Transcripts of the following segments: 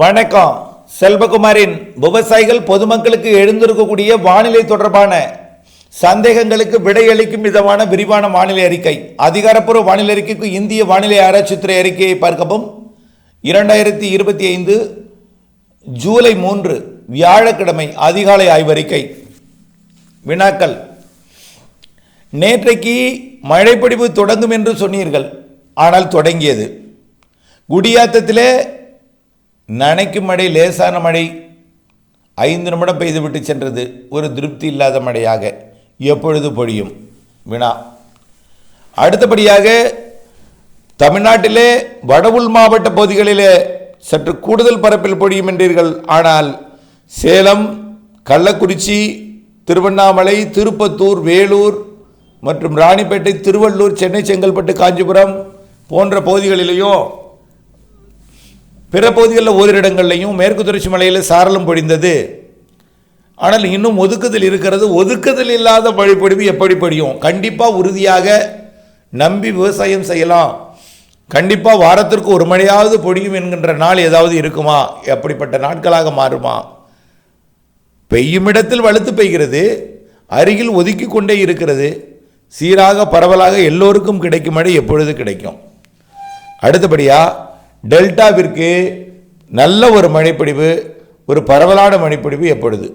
வணக்கம். செல்வகுமாரின் விவசாயிகள் பொதுமக்களுக்கு எழுந்திருக்கக்கூடிய வானிலை தொடர்பான சந்தேகங்களுக்கு விடையளிக்கும் விதமான விரிவான வானிலை அறிக்கை. அதிகாரப்பூர்வ வானிலை அறிக்கைக்கு இந்திய வானிலை ஆராய்ச்சித்துறை அறிக்கையை பார்க்கவும். இரண்டாயிரத்தி இருபத்தி ஐந்து ஜூலை மூன்று வியாழக்கிழமை அதிகாலை ஆய்வறிக்கை வினாக்கள். நேற்றைக்கு மழைப்பொடிவு தொடங்கும் என்று சொன்னீர்கள். ஆனால் தொடங்கியது. குடியாத்தத்திலே நனைக்கும் மழை லேசான மழை ஐந்து நிமிடம் பெய்துவிட்டு சென்றது ஒரு திருப்தி இல்லாத மழையாக எப்பொழுது பொழியும்? வினா. அடுத்தபடியாக தமிழ்நாட்டிலே வடவுள் மாவட்ட பகுதிகளிலே சற்று கூடுதல் பரப்பில் பொழியும் என்றீர்கள். ஆனால் சேலம் கள்ளக்குறிச்சி திருவண்ணாமலை திருப்பத்தூர் வேலூர் மற்றும் ராணிப்பேட்டை திருவள்ளூர் சென்னை செங்கல்பட்டு காஞ்சிபுரம் போன்ற பகுதிகளிலேயும் பிற பகுதிகளில் ஓரிரு இடங்கள்லையும் மேற்கு தொடர்ச்சி மலையில் சாரலும் பொழிந்தது. ஆனால் இன்னும் ஒதுக்குதல் இருக்கிறது. ஒதுக்குதல் இல்லாத மழைப்பொழிவு எப்படி படியும் கண்டிப்பாக உறுதியாக நம்பி விவசாயம் செய்யலாம். கண்டிப்பாக வாரத்திற்கு ஒரு மழையாவது பொடியும் என்கின்ற நாள் ஏதாவது இருக்குமா? அப்படிப்பட்ட நாட்களாக மாறுமா? பெய்யும் இடத்தில் வலுத்து பெய்கிறது. அருகில் ஒதுக்கி கொண்டே இருக்கிறது. சீராக பரவலாக எல்லோருக்கும் கிடைக்கும் மழை எப்பொழுது கிடைக்கும்? அடுத்தபடியாக டெல்டாவிற்கு நல்ல ஒரு மழைப்பொழிவு ஒரு பரவலான மழைப்பொழிவு எப்பொழுது?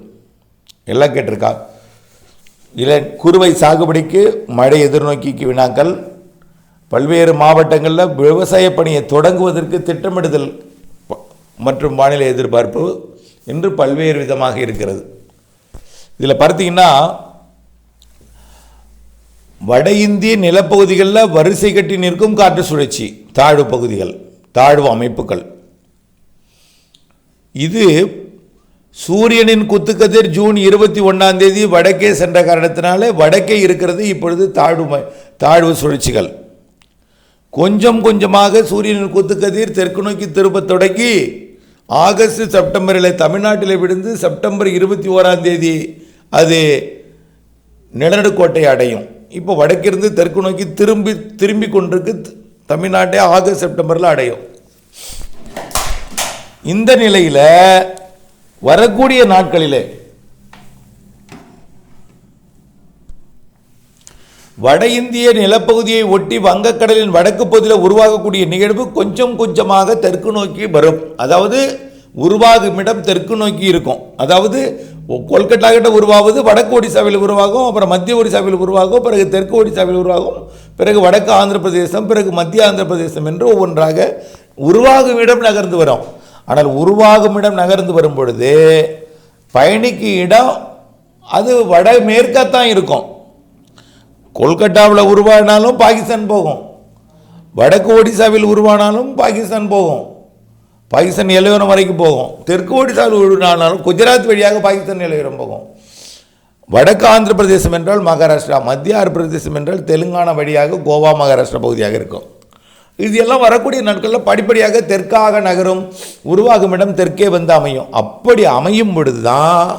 எல்லாம் கேட்டிருக்கா? இல்லை குறுவை சாகுபடிக்கு மழை எதிர்நோக்கிக்கு வினாக்கள் பல்வேறு மாவட்டங்களில் விவசாய பணியை தொடங்குவதற்கு திட்டமிடுதல் மற்றும் வானிலை எதிர்பார்ப்பு என்று பல்வேறு விதமாக இருக்கிறது. இதில் பார்த்தீங்கன்னா வட இந்திய நிலப்பகுதிகளில் வரிசை கட்டி நிற்கும் காற்று சுழற்சி தாழ்வு பகுதிகள். தாழ்வு அமைப்புகள். இது சூரியனின் குத்துக்கதிர் ஜூன் இருபத்தி ஒன்றாம் தேதி வடக்கே சென்ற காரணத்தினால வடக்கே இருக்கிறது இப்பொழுது தாழ்வு ம- தாழ்வு சுழற்சிகள். கொஞ்சம் கொஞ்சமாக சூரியனின் குத்துக்கதிர் தெற்கு நோக்கி திரும்ப தொடங்கி ஆகஸ்ட் செப்டம்பரில் தமிழ்நாட்டில் விழுந்து செப்டம்பர் இருபத்தி ஓராம் தேதி அது நிலநடுக்கோட்டை அடையும். இப்போ வடக்கிருந்து தெற்கு நோக்கி திரும்பி திரும்பி கொண்டிருக்கு தமிழ்நாட்டே ஆகஸ்ட் செப்டம்பரில் அடையும். இந்த நிலையில் வரக்கூடிய நாட்களிலே வட இந்திய நிலப்பகுதியை ஒட்டி வங்கக்கடலின் வடக்கு பகுதியில் உருவாகக்கூடிய நிகழ்வு கொஞ்சம் கொஞ்சமாக தெற்கு நோக்கி வரும். அதாவது உருவாகும் இடம் தெற்கு நோக்கி இருக்கும். அதாவது கொல்கட்டா கிட்ட உருவாவது வடக்கு ஒடிசாவில் உருவாகும் அப்புறம் மத்திய ஒடிசாவில் உருவாகும் பிறகு தெற்கு ஒடிசாவில் உருவாகும் பிறகு வடக்கு ஆந்திர பிரதேசம் பிறகு மத்திய ஆந்திர பிரதேசம் என்று ஒவ்வொன்றாக உருவாகும் இடம் நகர்ந்து வரும். ஆனால் உருவாகும் இடம் நகர்ந்து வரும் பொழுது பயணிக்கு இடம் அது வட மேற்காத்தான் இருக்கும். கொல்கட்டாவில் உருவானாலும் பாகிஸ்தான் போகும். வடக்கு ஒடிசாவில் உருவானாலும் பாகிஸ்தான் போகும். பாகிஸ்தான் எல்லையோரம் வரைக்கும் போகும். தெற்கு ஒடிசாவில் உருவானாலும் குஜராத் வழியாக பாகிஸ்தான் எல்லையோரம் போகும். வடக்கு ஆந்திர பிரதேசம் என்றால் மகாராஷ்டிரா மத்திய ஆந்திர பிரதேசம் என்றால் தெலுங்கானா வழியாக கோவா மகாராஷ்டிரா பகுதியாக இருக்கும். இது எல்லாம் வரக்கூடிய நாட்களில் படிப்படியாக தெற்காக நகரும் உருவாகும் இடம் தெற்கே வந்து அமையும். அப்படி அமையும் பொழுது தான்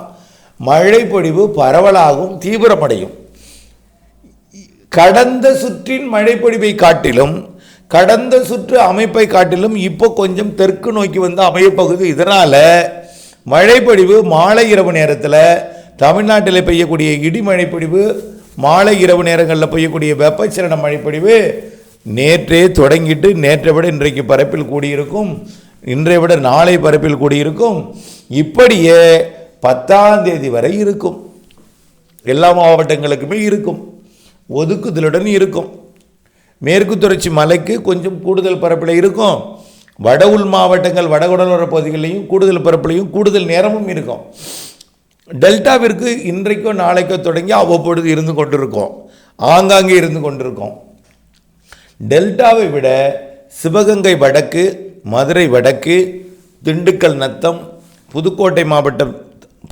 மழைப்பொழிவு பரவலாகவும் தீவிரமடையும். கடந்த சுற்றின் மழைப்பொழிவை காட்டிலும் கடந்த சுற்று அமைப்பை காட்டிலும் இப்போ கொஞ்சம் தெற்கு நோக்கி வந்து அமையப்பகுது இதனால் மழைப்பொழிவு மாலை இரவு நேரத்தில் தமிழ்நாட்டில் பெய்யக்கூடிய இடி மழைப்பொழிவு மாலை இரவு நேரங்களில் பெய்யக்கூடிய வெப்பச்சலன மழைப்பொழிவு நேற்றே தொடங்கிட்டு நேற்றை விட இன்றைக்கு பரப்பில் கூடியிருக்கும். இன்றை விட நாளை பரப்பில் கூடியிருக்கும். இப்படியே பத்தாம் தேதி வரை இருக்கும். எல்லா மாவட்டங்களுக்குமே இருக்கும். ஒதுக்குதலுடன் இருக்கும். மேற்கு தொடர்ச்சி மலைக்கு கொஞ்சம் கூடுதல் பரப்பில் இருக்கும். வட உள் மாவட்டங்கள் வடகுடலோர பகுதிகளிலையும் கூடுதல் பரப்புலையும் கூடுதல் நேரமும் இருக்கும். டெல்டாவிற்கு இன்றைக்கோ நாளைக்கோ தொடங்கி அவ்வப்பொழுது இருந்து கொண்டிருக்கோம். ஆங்காங்கே இருந்து கொண்டிருக்கோம். டெல்டாவை விட சிவகங்கை வடக்கு மதுரை வடக்கு திண்டுக்கல் நத்தம் புதுக்கோட்டை மாவட்ட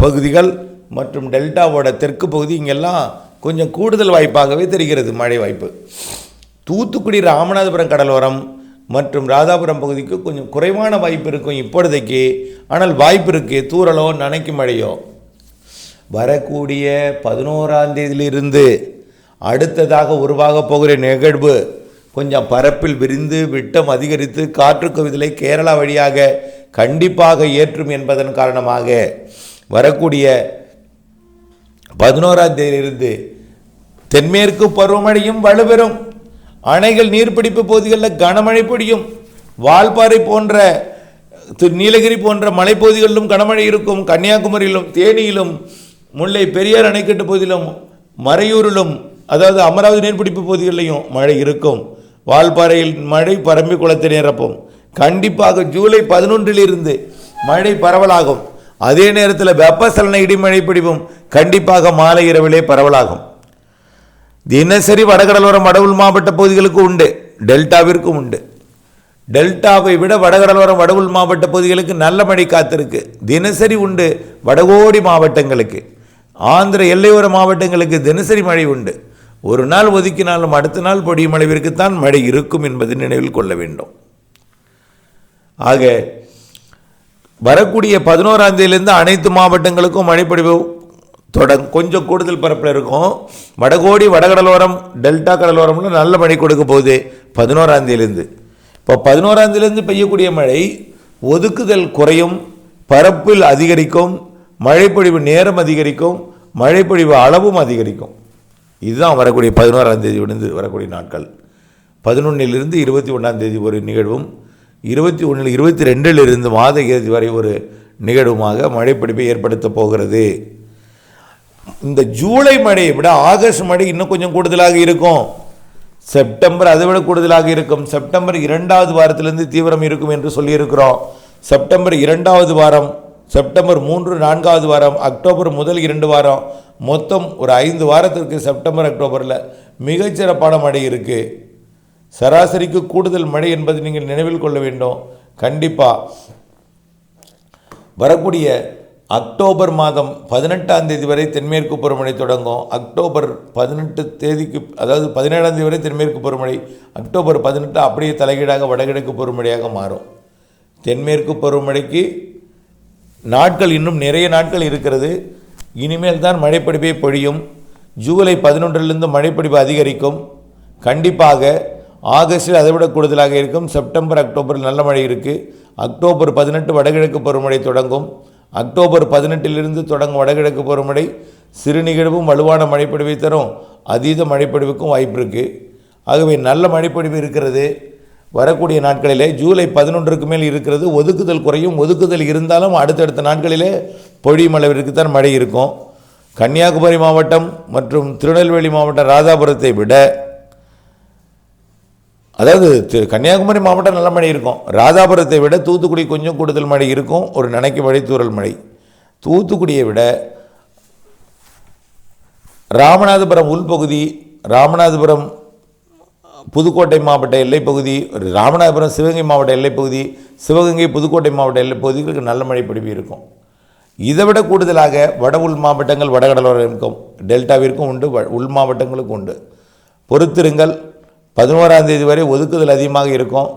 பகுதிகள் மற்றும் டெல்டாவோட தெற்கு பகுதி இங்கெல்லாம் கொஞ்சம் கூடுதல் வாய்ப்பாகவே தெரிகிறது மழை வாய்ப்பு. தூத்துக்குடி ராமநாதபுரம் கடலோரம் மற்றும் ராதாபுரம் பகுதிக்கு கொஞ்சம் குறைவான வாய்ப்பு இருக்கும் இப்பொழுதைக்கு. ஆனால் வாய்ப்பு இருக்குது தூரலோ நனைக்கும் மழையோ. வரக்கூடிய பதினோராம் தேதியிலிருந்து அடுத்ததாக உருவாக போகிற நிகழ்வு கொஞ்சம் பரப்பில் விரிந்து விட்டம் அதிகரித்து காற்று கேரளா வழியாக கண்டிப்பாக ஏற்றும் என்பதன் காரணமாக வரக்கூடிய பதினோராம் தேதியிலிருந்து தென்மேற்கு பருவமழையும் வலுப்பெறும். அணைகள் நீர்பிடிப்பு பகுதிகளில் கனமழை பொழியும். வால்பாறை போன்ற நீலகிரி போன்ற மலைப்பகுதிகளிலும் கனமழை இருக்கும். கன்னியாகுமரியிலும் தேனியிலும் முல்லை பெரியார் அணைக்கட்டு பகுதியிலும் மறையூரிலும் அதாவது அமராவதி நீர்பிடிப்பு பகுதிகளிலையும் மழை இருக்கும். வால்பாறையில் மழை பரம்பி குளத்தை நிரப்பும். கண்டிப்பாக ஜூலை பதினொன்றிலிருந்து மழை பரவலாகும். அதே நேரத்தில் வெப்பசலன இடிமழை பிடிவும் கண்டிப்பாக மாலை இரவிலே பரவலாகும். தினசரி வடகடலோரம் வடவுள் மாவட்ட பகுதிகளுக்கு உண்டு. டெல்டாவிற்கும் உண்டு. டெல்டாவை விட வடகடலோரம் வடவுள் மாவட்ட பகுதிகளுக்கு நல்ல மழை காத்திருக்கு. தினசரி உண்டு வடகோடி மாவட்டங்களுக்கு. ஆந்திர எல்லையோர மாவட்டங்களுக்கு தினசரி மழை உண்டு. ஒரு நாள் ஒதுக்கினாலும் அடுத்த நாள் பொடியும் அளவிற்குத்தான் மழை இருக்கும் என்பதை நினைவில் கொள்ள வேண்டும். ஆக வரக்கூடிய பதினோராம் தேதியிலிருந்து அனைத்து மாவட்டங்களுக்கும் மழைப்பொழிவு தொட கொஞ்சம் கூடுதல் பரப்பில் இருக்கும். வடகோடி வடகடலோரம் டெல்டா கடலோரம்ல நல்ல மழை கொடுக்க போகுது பதினோராம் தேதியிலேருந்து. இப்போ பதினோராம் தேதியிலேருந்து பெய்யக்கூடிய மழை ஒதுக்குதல் குறையும் பரப்பில் அதிகரிக்கும் மழைப்பொழிவு நேரம் அதிகரிக்கும் மழைப்பொழிவு அளவும் அதிகரிக்கும். இதுதான் வரக்கூடிய பதினோராம் தேதி விழுந்து வரக்கூடிய நாட்கள். பதினொன்றிலிருந்து இருபத்தி ஒன்றாம் தேதி ஒரு நிகழ்வும் இருபத்தி ஒன்றில் இருபத்தி ரெண்டிலிருந்து மாத இறுதி வரை ஒரு நிகழ்வுமாக மழைப்பிடிப்பை ஏற்படுத்தப் போகிறது. இந்த ஜூலை மழையை விட ஆகஸ்ட் மழை இன்னும் கொஞ்சம் கூடுதலாக இருக்கும். செப்டம்பர் அதை விட கூடுதலாக இருக்கும். செப்டம்பர் இரண்டாவது வாரத்திலிருந்து தீவிரம் இருக்கும் என்று சொல்லியிருக்கிறோம். செப்டம்பர் இரண்டாவது வாரம் செப்டம்பர் மூன்று நான்காவது வாரம் அக்டோபர் முதல் இரண்டு வாரம் மொத்தம் ஒரு ஐந்து வாரத்திற்கு செப்டம்பர் அக்டோபரில் மிகச்சிறப்பான மழை இருக்குது சராசரிக்கு கூடுதல் மழை என்பதை நீங்கள் நினைவில் கொள்ள வேண்டும். கண்டிப்பாக வரக்கூடிய அக்டோபர் மாதம் பதினெட்டாம் தேதி வரை தென்மேற்கு பருவமழை தொடங்கும். அக்டோபர் பதினெட்டு தேதிக்கு அதாவது பதினேழாம் தேதி வரை தென்மேற்கு பருவமழை அக்டோபர் பதினெட்டு அப்படியே தலைகீழாக வடகிழக்கு பருவமழையாக மாறும். தென்மேற்கு பருவமழைக்கு நாட்கள் இன்னும் நிறைய நாட்கள் இருக்கிறது. இனிமேல் தான் மழைப்பிடிப்பை பொழியும். ஜூலை பதினொன்றிலிருந்து மழைப்பிடிப்பு அதிகரிக்கும். கண்டிப்பாக ஆகஸ்டில் அதை விட கூடுதலாக இருக்கும். செப்டம்பர் அக்டோபரில் நல்ல மழை இருக்குது அக்டோபர் பதினெட்டு வடகிழக்கு பருவமழை தொடங்கும். அக்டோபர் பதினெட்டிலிருந்து தொடங்கும் வடகிழக்கு பருவமழை சிறு நிகழ்வும் வலுவான மழைப்பொழிவை தரும். அதீத மழைப்பொழிவுக்கும் வாய்ப்பு இருக்குது ஆகவே நல்ல மழைப்பொழிவு இருக்கிறது. வரக்கூடிய நாட்களிலே ஜூலை பதினொன்றுக்கு மேல் இருக்கிறது. ஒதுக்குதல் குறையும். ஒதுக்குதல் இருந்தாலும் அடுத்தடுத்த நாட்களிலே பொழியும் தான் மழை இருக்கும். கன்னியாகுமரி மாவட்டம் மற்றும் திருநெல்வேலி மாவட்டம் ராதாபுரத்தை விட அதாவது திரு கன்னியாகுமரி மாவட்டம் நல்ல மழை இருக்கும். ராதாபுரத்தை விட தூத்துக்குடி கொஞ்சம் கூடுதல் மழை இருக்கும். ஒரு நினைக்கு மழை தூரல் மழை. தூத்துக்குடியை விட ராமநாதபுரம் உள்பகுதி ராமநாதபுரம் புதுக்கோட்டை மாவட்ட எல்லைப்பகுதி ராமநாதபுரம் சிவகங்கை மாவட்ட எல்லைப்பகுதி சிவகங்கை புதுக்கோட்டை மாவட்ட எல்லைப்பகுதிகளுக்கு நல்ல மழை பொழிவு இருக்கும். இதை விட கூடுதலாக வட உள் மாவட்டங்கள் வடகடலோரம் டெல்டாவிற்கும் உண்டு வ- உள் மாவட்டங்களுக்கும் உண்டு. பொறுத்திருங்கள் பதினோராம் தேதி வரை ஒதுக்குதல் அதிகமாக இருக்கும்.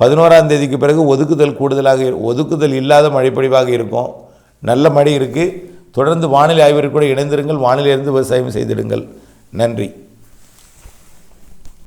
பதினோராம் தேதிக்கு பிறகு ஒதுக்குதல் கூடுதலாக ஒதுக்குதல் இல்லாத மழைப்பொழிவாக இருக்கும். நல்ல மழை இருக்குது தொடர்ந்து வானிலை ஆய்விற்கு கூட இணைந்திருங்கள். வானிலையிலிருந்து விவசாயம் செய்திடுங்கள். நன்றி.